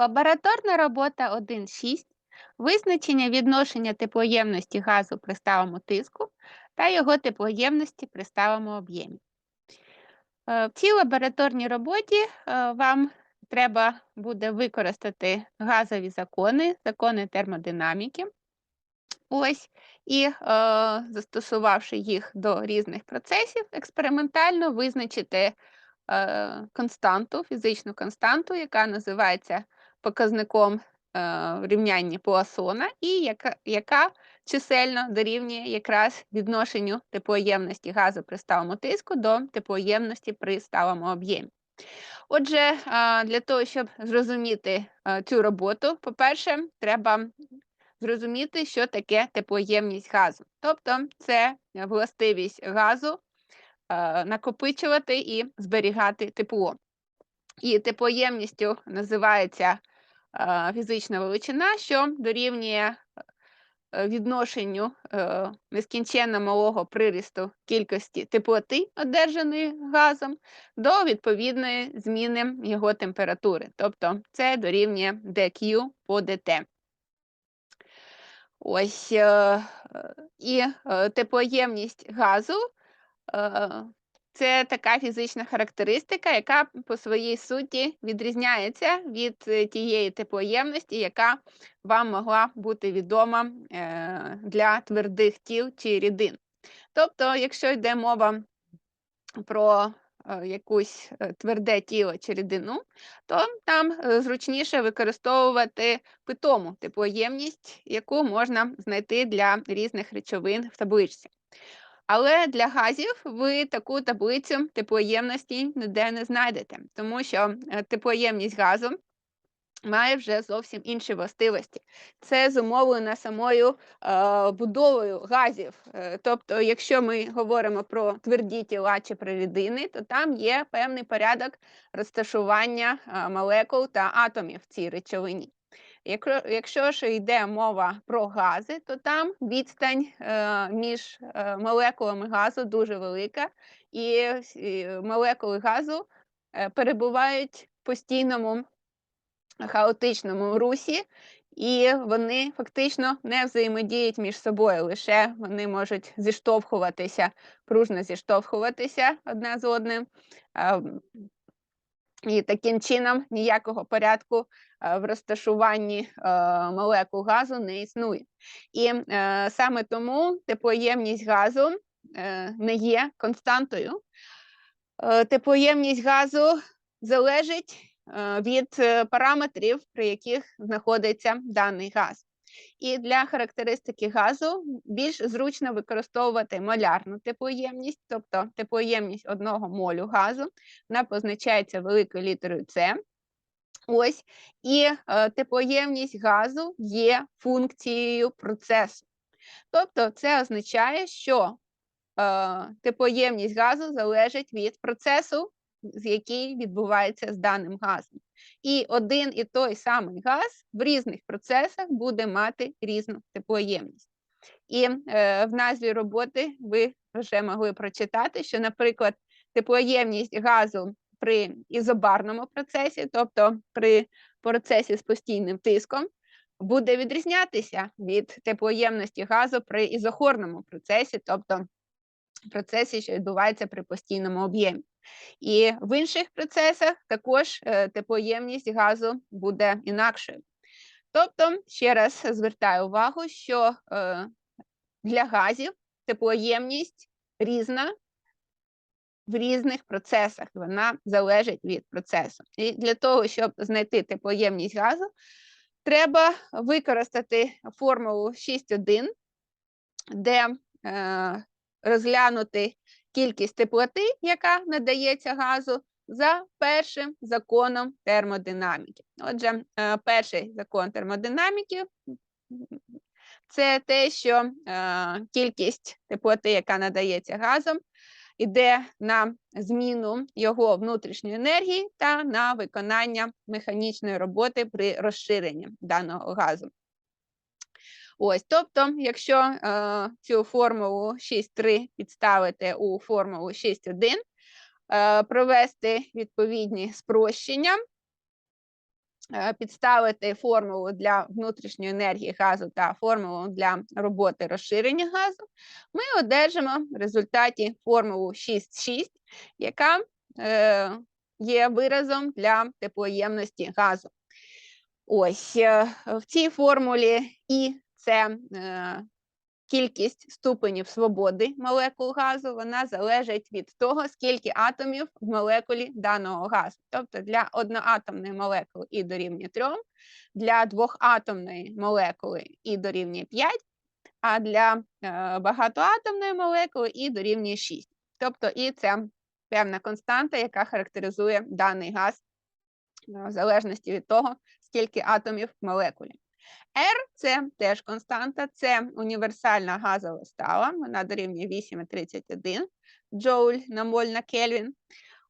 Лабораторна робота 1.6. Визначення відношення теплоємності газу при сталому тиску та його теплоємності при сталому об'ємі. Е, В цій лабораторній роботі е, вам треба буде використати газові закони, закони термодинаміки. Ось, і е, застосувавши їх до різних процесів, експериментально визначити е, константу, фізичну константу, яка називається показником е, в рівнянні Пуассона, і яка, яка чисельно дорівнює якраз відношенню теплоємності газу при сталому тиску до теплоємності при сталому об'ємі. Отже, е, для того, щоб зрозуміти е, цю роботу, по-перше, треба зрозуміти, що таке теплоємність газу. Тобто, це властивість газу накопичувати і зберігати тепло. І теплоємністю називається е, фізична величина, що дорівнює е, відношенню е, нескінченно малого прирісту кількості теплоти, одержаної газом, до відповідної зміни його температури. Тобто це дорівнює dQ по dt. Ось і теплоємність газу е, це така фізична характеристика, яка по своїй суті відрізняється від е, тієї теплоємності, яка вам могла бути відома е, для твердих тіл чи рідин. Тобто, якщо йде мова про е, якусь тверде тіло чи рідину, то там зручніше використовувати питому теплоємність, яку можна знайти для різних речовин в табличці. Але для газів ви таку таблицю теплоємності ніде не знайдете, тому що е, теплоємність газу має вже зовсім інші властивості. Це зумовлено самою е, будовою газів. Е, тобто, якщо ми говоримо про тверді тіла чи про рідини, то там є певний порядок розташування е, молекул та атомів в цій речовині. Якщо, ж йде мова про гази, то там відстань е, між е, молекулами газу дуже велика, і, і молекули газу е, перебувають в постійному хаотичному русі, і вони фактично не взаємодіють між собою, лише вони можуть зіштовхуватися, пружно зіштовхуватися одне з одним. І таким чином ніякого порядку е, в розташуванні е, молекул газу не існує. І е, саме тому теплоємність газу не є константою. Теплоємність газу залежить від параметрів, при яких знаходиться даний газ. І для характеристики газу більш зручно використовувати молярну теплоємність, тобто теплоємність одного молю газу, вона позначається великою літерою С. Ось, і е, теплоємність газу є функцією процесу. Тобто, це означає, що е, теплоємність газу залежить від процесу, який відбувається з даним газом. І один і той самий газ в різних процесах буде мати різну теплоємність. І е, в назві роботи ви вже могли прочитати, що, наприклад, теплоємність газу при ізобарному процесі, тобто при процесі з постійним тиском, буде відрізнятися від теплоємності газу при ізохорному процесі, тобто процесі, що відбувається при постійному об'ємі. І в інших процесах також е, теплоємність газу буде інакшою. Тобто, ще раз звертаю увагу, що е, для газів теплоємність різна в різних процесах, вона залежить від процесу. І для того, щоб знайти теплоємність газу, треба використати формулу 6.1, де е, розглянути кількість теплоти, яка надається газу, за першим законом термодинаміки. Отже, е, перший закон термодинаміки це те, що е, кількість теплоти, яка надається газом, йде на зміну його внутрішньої енергії та на виконання механічної роботи при розширенні даного газу. Ось, тобто, якщо е, цю формулу 6.3 підставити у формулу 6.1, е, провести відповідні спрощення, е, підставити формулу для внутрішньої енергії газу та формулу для роботи розширення газу, ми одержимо в результаті формулу 6,6, яка е, є виразом для теплоємності газу. Ось е, в цій формулі І це е, кількість ступенів свободи молекул газу, вона залежить від того, скільки атомів в молекулі даного газу. Тобто для одноатомної молекули І дорівнює 3, для двохатомної молекули І дорівнює 5, а для е, багатоатомної молекули І дорівнює 6. Тобто І це певна константа, яка характеризує даний газ е, в залежності від того, скільки атомів в молекулі. R – це теж константа, це універсальна газова стала, вона дорівнює 8,31 джоуль на моль на Кельвін.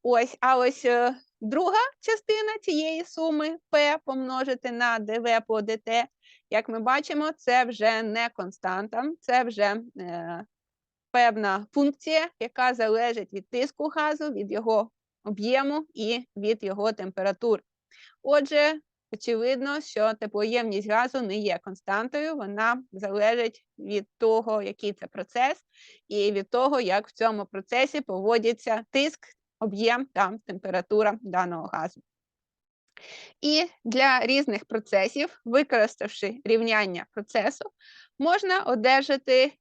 Ось, а ось е, друга частина цієї суми P помножити на dV по dt, як ми бачимо, це вже не константа, це вже е, певна функція, яка залежить від тиску газу, від його об'єму і від його температури. Отже, очевидно, що теплоємність газу не є константою, вона залежить від того, який це процес, і від того, як в цьому процесі поводяться тиск, об'єм та температура даного газу. І для різних процесів, використавши рівняння процесу, можна одержати е,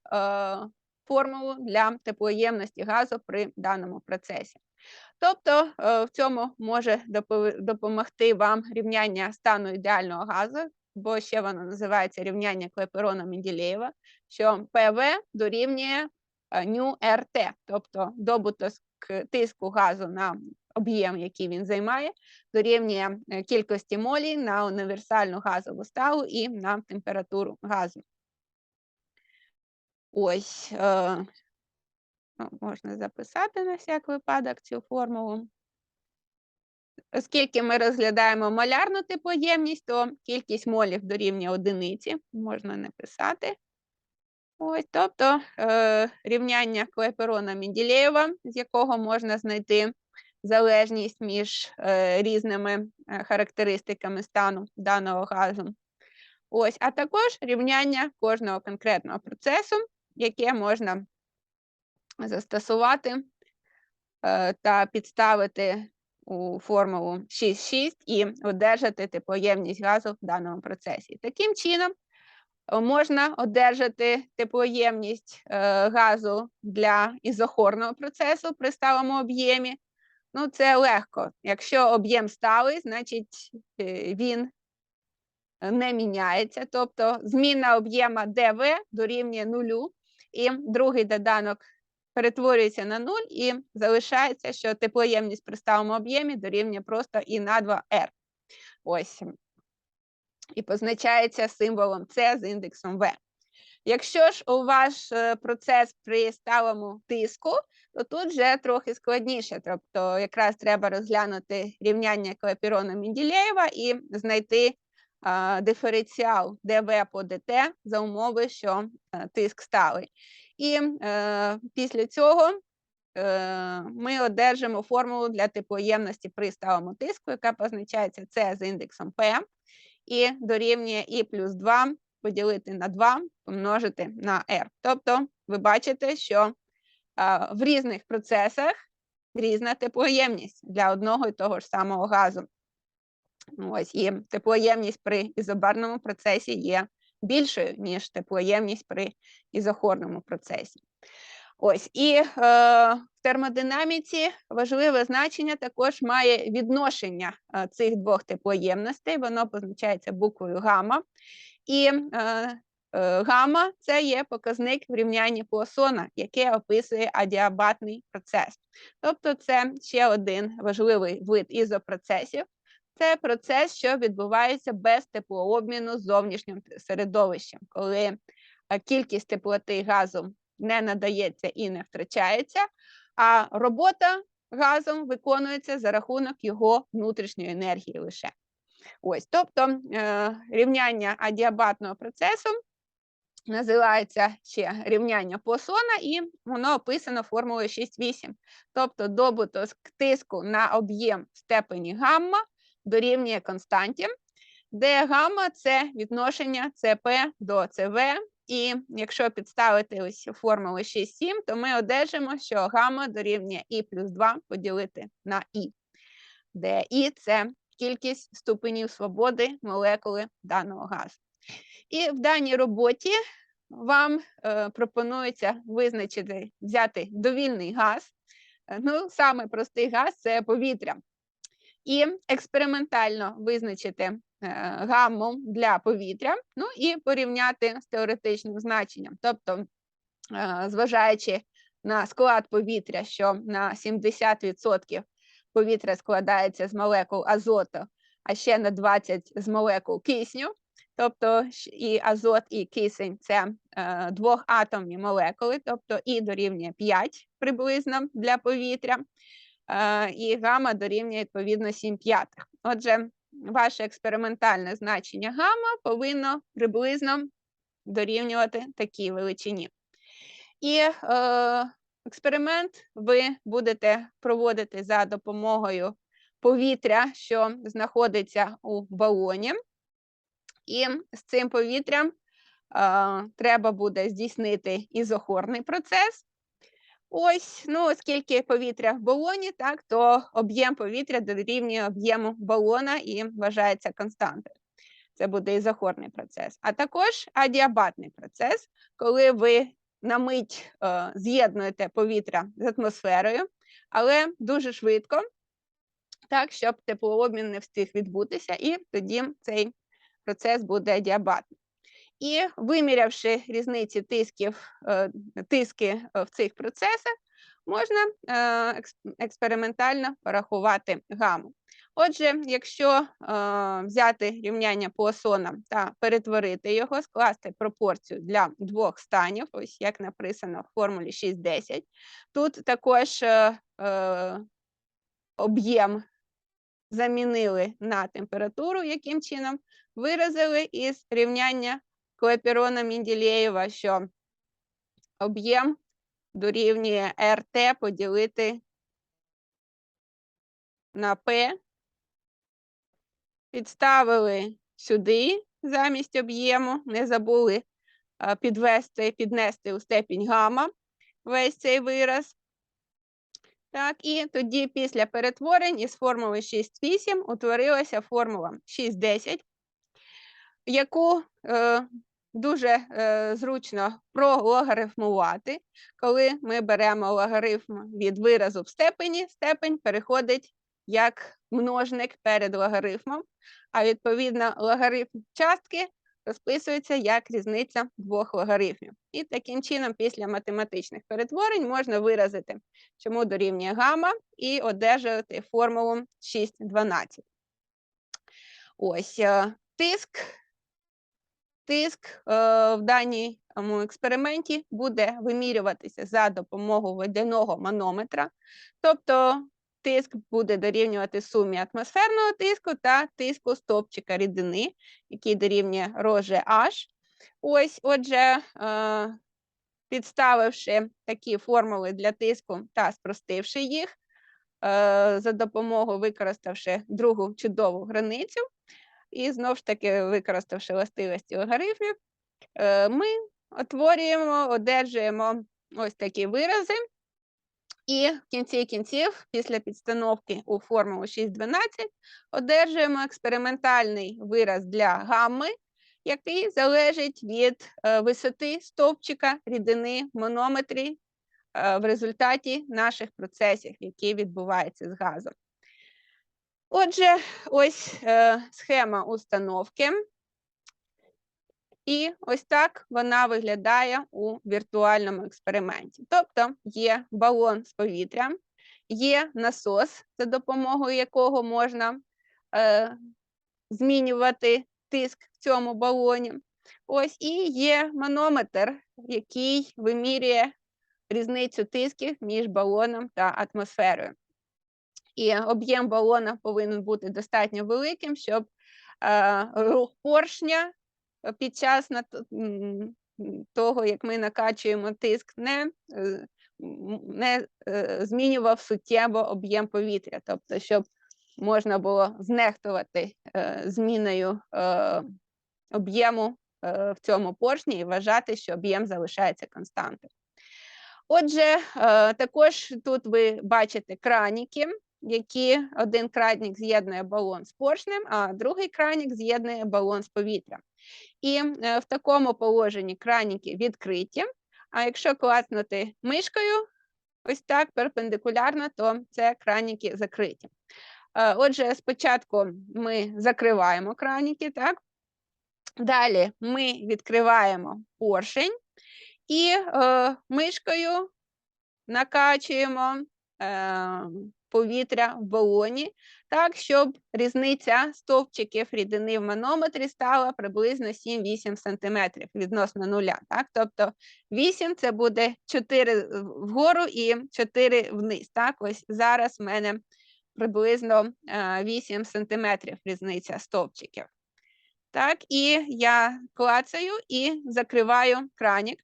формулу для теплоємності газу при даному процесі. Тобто е, в цьому може допомогти вам рівняння стану ідеального газу, бо ще воно називається рівняння клеперона Менделєєва, що ПВ дорівнює ню РТ, тобто добуток тиску газу на об'єм, який він займає, дорівнює е, кількості молій на універсальну газову сталу і на температуру газу. Ось е, можна записати на всяк випадок цю формулу. Оскільки ми розглядаємо малярну теплоємність, то кількість молів дорівнює одиниці, можна написати. Ось, Тобто е, рівняння клеперона Менділеєва, з якого можна знайти залежність між е, різними е, характеристиками стану даного газу. Ось, А також рівняння кожного конкретного процесу, яке можна застосувати е, та підставити у формулу 6,6 і одержати теплоємність газу в даному процесі. Таким чином, е, можна одержати теплоємність е, газу для ізохорного процесу при сталому об'ємі. Ну, це легко. Якщо об'єм сталий, значить він не міняється. Тобто зміна об'єма ДВ дорівнює нулю, і другий доданок перетворюється на 0 і залишається, що теплоємність при сталому об'ємі дорівнює просто І на 2R. Ось. І позначається символом С з індексом В. Якщо ж у ваш е, процес при сталому тиску, то тут вже трохи складніше. Тобто, якраз треба розглянути рівняння клапірона Менділеєва і знайти диференціал ДВ по ДТ за умови, що е, тиск сталий. І е, після цього е, ми одержимо формулу для теплоємності при сталому тиску, яка позначається С з індексом P, і дорівнює І плюс 2 поділити на 2, помножити на R. Тобто, ви бачите, що е, в різних процесах різна теплоємність для одного і того ж самого газу. Ось І теплоємність при ізобарному процесі є більшою, ніж теплоємність при ізохорному процесі. Ось і е, в термодинаміці важливе значення також має відношення е, цих двох теплоємностей, воно позначається буквою гамма. І е, е, гамма це є показник в рівнянні Пуассона, яке описує адіабатний процес. Тобто, це ще один важливий вид ізопроцесів, це процес, що відбувається без теплообміну з зовнішнім середовищем, коли кількість теплоти газу не надається і не втрачається, а робота газом виконується за рахунок його внутрішньої енергії лише. Ось, Тобто е, рівняння адіабатного процесу називається ще рівняння Посона, і воно описано формулою 6,8. Тобто добуток тиску на об'єм в степені гамма дорівнює константі. де гамма це відношення ЦП до ЦВ. І якщо підставити ось формулу 6,7, то ми одержимо, що гамма дорівнює І плюс 2 поділити на І, де І це кількість ступенів свободи молекули даного газу. І в даній роботі вам е, пропонується визначити, взяти довільний газ. Е, Ну, саме простий газ це повітря. І експериментально визначити е, гамму для повітря, ну і порівняти з теоретичним значенням. Тобто, е, зважаючи на склад повітря, що на 70% повітря складається з молекул азоту, а ще на 20 з молекул кисню. Тобто і азот, і кисень це е, двохатомні молекули, тобто і дорівнює 5 приблизно для повітря, е, і гамма дорівнює відповідно 7 п'ятих. Отже, ваше експериментальне значення гамма повинно приблизно дорівнювати такій величині. І е, експеримент ви будете проводити за допомогою повітря, що знаходиться у балоні. І з цим повітрям е, треба буде здійснити ізохорний процес. Ось, ну, оскільки повітря в балоні, так, то об'єм повітря дорівнює об'єму балона і вважається константою. Це буде ізохорний процес. А також адіабатний процес, коли ви на мить е, з'єднуєте повітря з атмосферою, але дуже швидко, так, щоб теплообмін не встиг відбутися, і тоді цей процес буде адіабатний. І вимірявши різниці тисків, е, тиски е, в цих процесах, можна е, експериментально порахувати гаму. Отже, якщо взяти рівняння Пуассона та перетворити його, скласти пропорцію для двох станів, ось як написано в формулі 6.10, тут також об'єм замінили на температуру, яким чином виразили із рівняння Клепірона Мінділеєва, що об'єм дорівнює РТ поділити на П. Підставили сюди замість об'єму, не забули підвести, піднести у степінь гамма весь цей вираз. Так, і тоді після перетворень із формули 6,8 утворилася формула 6,10, яку е, дуже е, зручно прологарифмувати. Коли ми беремо логарифм від виразу в степені, степень переходить як множник перед логарифмом, а відповідно логарифм частки розписується як різниця двох логарифмів. І таким чином, після математичних перетворень можна виразити, чому дорівнює гамма, і одержати формулу 6,12. Ось е, тиск. Тиск е, в даному експерименті буде вимірюватися за допомогою водяного манометра, тобто тиск буде дорівнювати сумі атмосферного тиску та тиску стопчика рідини, який дорівнює роже H. Ось, отже, е, підставивши такі формули для тиску та спростивши їх, е, за допомогою використавши другу чудову границю, і знову ж таки використавши властивості логарифмів, е, ми утворюємо, одержуємо ось такі вирази. І в кінці кінців, після підстановки у формулу 6.12, одержуємо експериментальний вираз для гамми, який залежить від е, висоти стовпчика рідини в манометрі е, в результаті наших процесів, які відбуваються з газом. Отже, ось е, схема установки. І ось так вона виглядає у віртуальному експерименті. Тобто є балон з повітрям, є насос, за допомогою якого можна е, змінювати тиск в цьому балоні. Ось і є манометр, який вимірює різницю тисків між балоном та атмосферою. І об'єм балона повинен бути достатньо великим, щоб е, рух поршня під час того, як ми накачуємо тиск, не, е, не е, змінював суттєво об'єм повітря. Тобто, щоб можна було знехтувати зміною об'єму в цьому поршні і вважати, що об'єм залишається константою. Отже, також тут ви бачите краніки, які один кранік з'єднує балон з поршнем, а другий кранік з'єднує балон з повітрям. І е, в такому положенні краніки відкриті. А якщо класнути мишкою, ось так перпендикулярно, то це краніки закриті. Е, Отже, спочатку ми закриваємо краніки, так? Далі ми відкриваємо поршень і е, мишкою накачуємо е, повітря в балоні, так, щоб різниця стовпчиків рідини в манометрі стала приблизно 7-8 см відносно нуля. Так? Тобто 8 це буде 4 вгору і 4 вниз. Так? Ось зараз в мене приблизно е, 8 см різниця стовпчиків. Так, і я клацаю і закриваю кранік.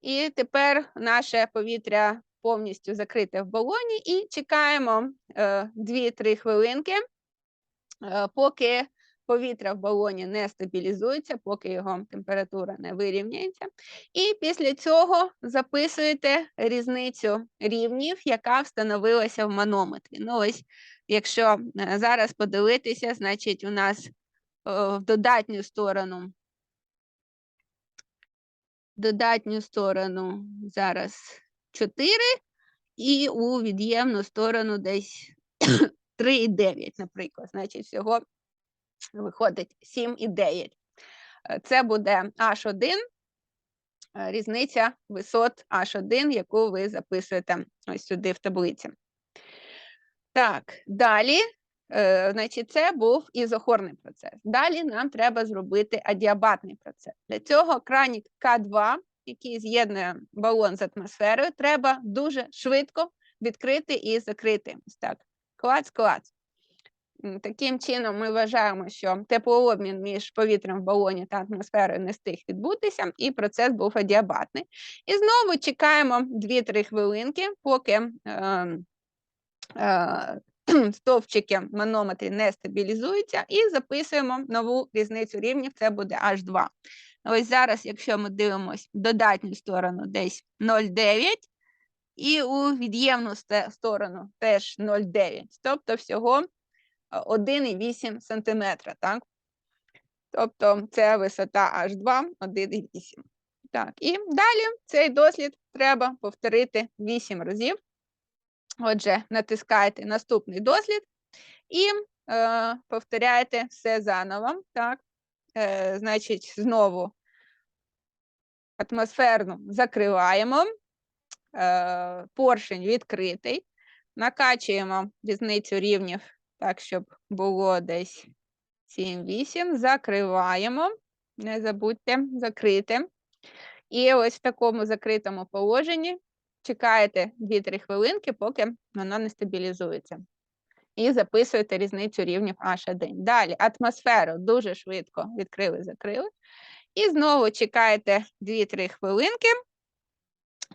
І тепер наше повітря повністю закрите в балоні, і чекаємо е, 2-3 хвилинки, е, поки повітря в балоні не стабілізується, поки його температура не вирівняється. І після цього записуєте різницю рівнів, яка встановилася в манометрі. Ну, ось, якщо е, зараз подивитися, значить, у нас е, в додатню сторону. Додатню сторону зараз 4, і у від'ємну сторону десь 3,9, наприклад. Значить, всього виходить 7,9. Е, Це буде H1, е, різниця висот H1, яку ви записуєте ось сюди в таблиці. Так, далі, е, значить, це був ізохорний процес. Далі нам треба зробити адіабатний процес. Для цього кранік К2, який з'єднує балон з атмосферою, треба дуже швидко відкрити і закрити. Ось так. Клац-клац. Таким чином, ми вважаємо, що теплообмін між повітрям в балоні та атмосферою не встиг відбутися, і процес був адіабатний. І знову чекаємо 2-3 хвилинки, поки е, е, стовпчики манометрі не стабілізуються, і записуємо нову різницю рівнів, це буде H2. Ось зараз, якщо ми дивимося додатню сторону, десь 0,9, і у від'ємну сторону теж 0,9, тобто всього е, 1,8 см, так? Тобто це висота H2 1,8. Так, і далі цей дослід треба повторити 8 разів. Отже, натискаєте наступний дослід і е, повторяєте все заново. Так, е, значить, знову атмосферну закриваємо, е, поршень відкритий, накачуємо різницю рівнів так, щоб було десь 7-8, закриваємо, не забудьте закрити. І ось в такому закритому положенні чекаєте 2-3 хвилинки, поки воно не стабілізується. І записуєте різницю рівнів H1. Далі атмосферу дуже швидко відкрили, закрили. І знову чекаєте 2-3 хвилинки,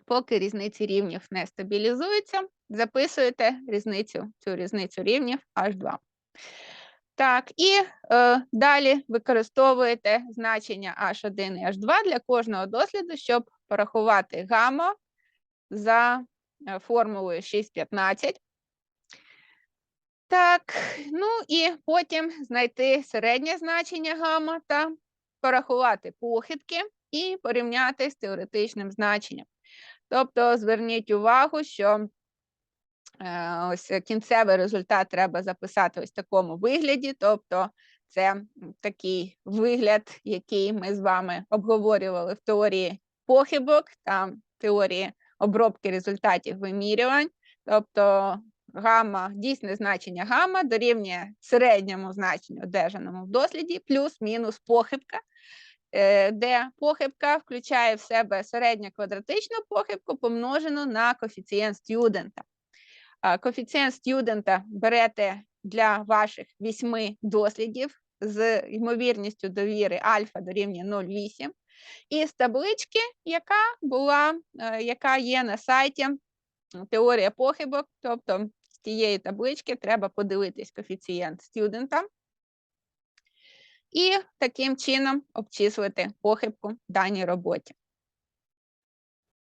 поки різниці рівнів не стабілізуються, записуєте різницю, цю різницю рівнів H2. Так, і е, далі використовуєте значення H1 і H2 для кожного досліду, щоб порахувати гамма за е, формулою 6,15. Так, ну і потім знайти середнє значення гамма порахувати похибки і порівняти з теоретичним значенням. Тобто зверніть увагу, що е, ось кінцевий результат треба записати ось в такому вигляді. Тобто, це такий вигляд, який ми з вами обговорювали в теорії похибок та теорії обробки результатів вимірювань. Тобто гамма, дійсне значення гамма дорівнює середньому значенню, одержаному в досліді, плюс-мінус похибка, е, де похибка включає в себе середню квадратичну похибку, помножену на коефіцієнт студента. Коефіцієнт студента берете для ваших вісьми дослідів з ймовірністю довіри альфа дорівнює 0,8. І з таблички, яка була, е, яка є на сайті теорія похибок, тобто тієї таблички треба подивитись коефіцієнт студента і таким чином обчислити похибку в даній роботі.